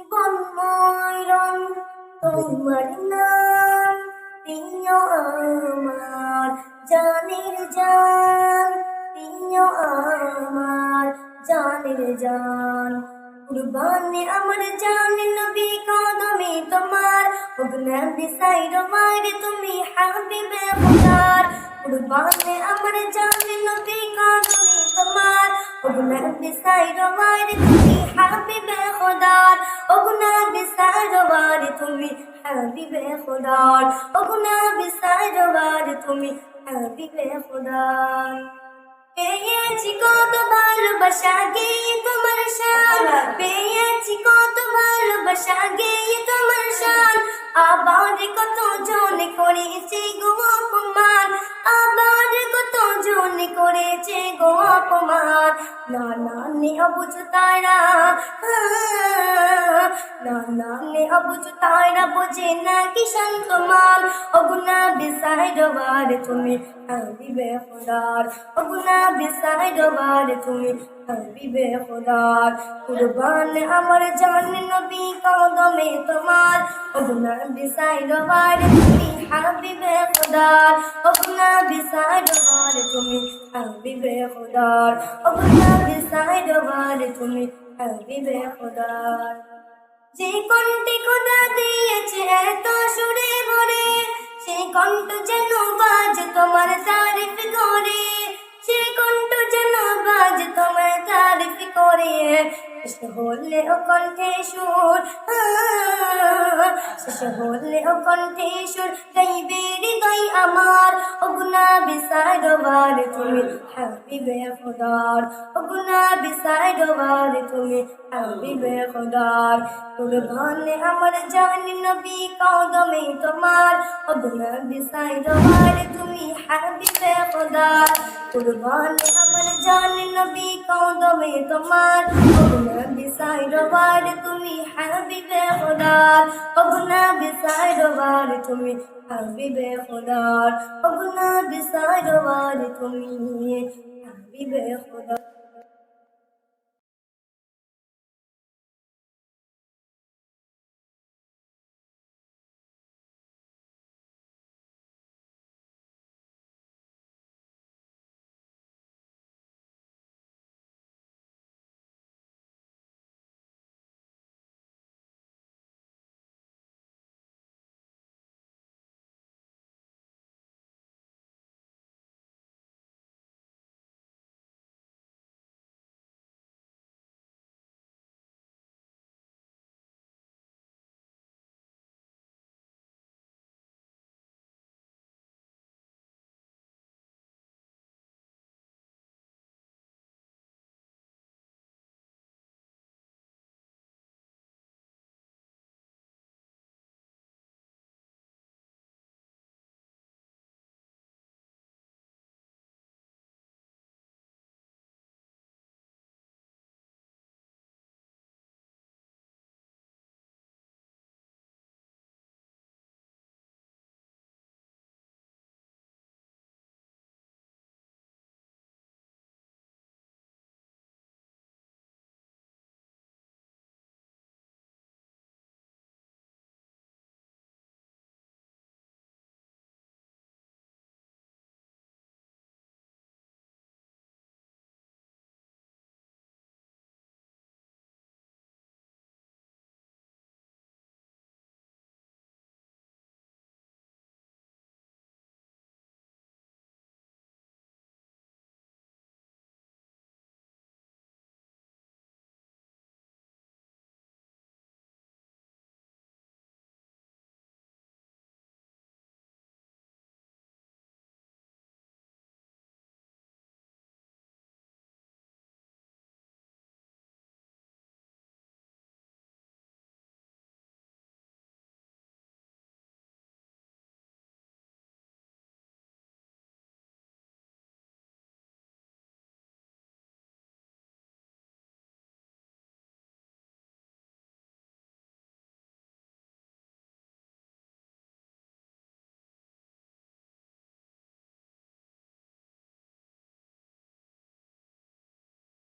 জীবনময় রং তোমার নাম প্রিয় আমার, জানের জান প্রিয় আমার, জানের জান। কুরবানে আমার জান নবী কদমে তোমার হুকনা বিসাই রমার তুমি হাবিবে খুদার কুরবানে আমার জান নবী কদমে তোমার হুকনা বিসাই রমার তুমি হাবিবে খুদার হুকনা বিসাই রমার তুমি হাবিবে খুদার হুকনা বিসাই রমার তুমি হাবিবে খুদার পেয়েছি কত ভালোবাসা গে তোমার শান পেয়েছি কত ভালোবাসা গে তোমার শান আবার কত জন করেছে গো অপমান? আবার কত জন করেছে গো অপমান? নানানে অবুজ তারা। না অবুজ তারা, বোঝে না কি শান্তমান অগুনা বিসাই ডবার তুমি, হাবিবে খোদার। অগুনা বিসাই ডবার তুমি, হাবিবে খোদার। কুরবান আমার জান নবী কদমে তোমার। অগুনা বিসাই ডবার তুমি, হাবিবে খোদার। অগুনা বিসাই ডবার তুমি, হাবিবে খোদার। অগুনা বিসাই ডবার তুমি, হাবিবে খোদার। যে কণ্ঠে খোদা দিয়েছে করে শেষ হলে ও কণ্ঠে সুর শেষ হলে ও কণ্ঠে সুর গাইবে হৃদয় আমার। অগুনা বিসাই ডবার তুমি হাবিবে খোদার। অগুনা বিসাই ডবার তুমি হাবিবে খোদার। কুরবানে আমার জান নবী কদমে তোমার। অগুনা বিসাই ডবার তুমি হাবিবে খোদার। কুরবানে আমার জান নবী কদমে তোমার। অগুনা বিসাই রবার তুমি হাবিবে খোদার। অগুনা বিসাই রবার তুমি হাবিবে খোদার। অগুনা বিসাই রবার তুমি হাবিবে খোদার।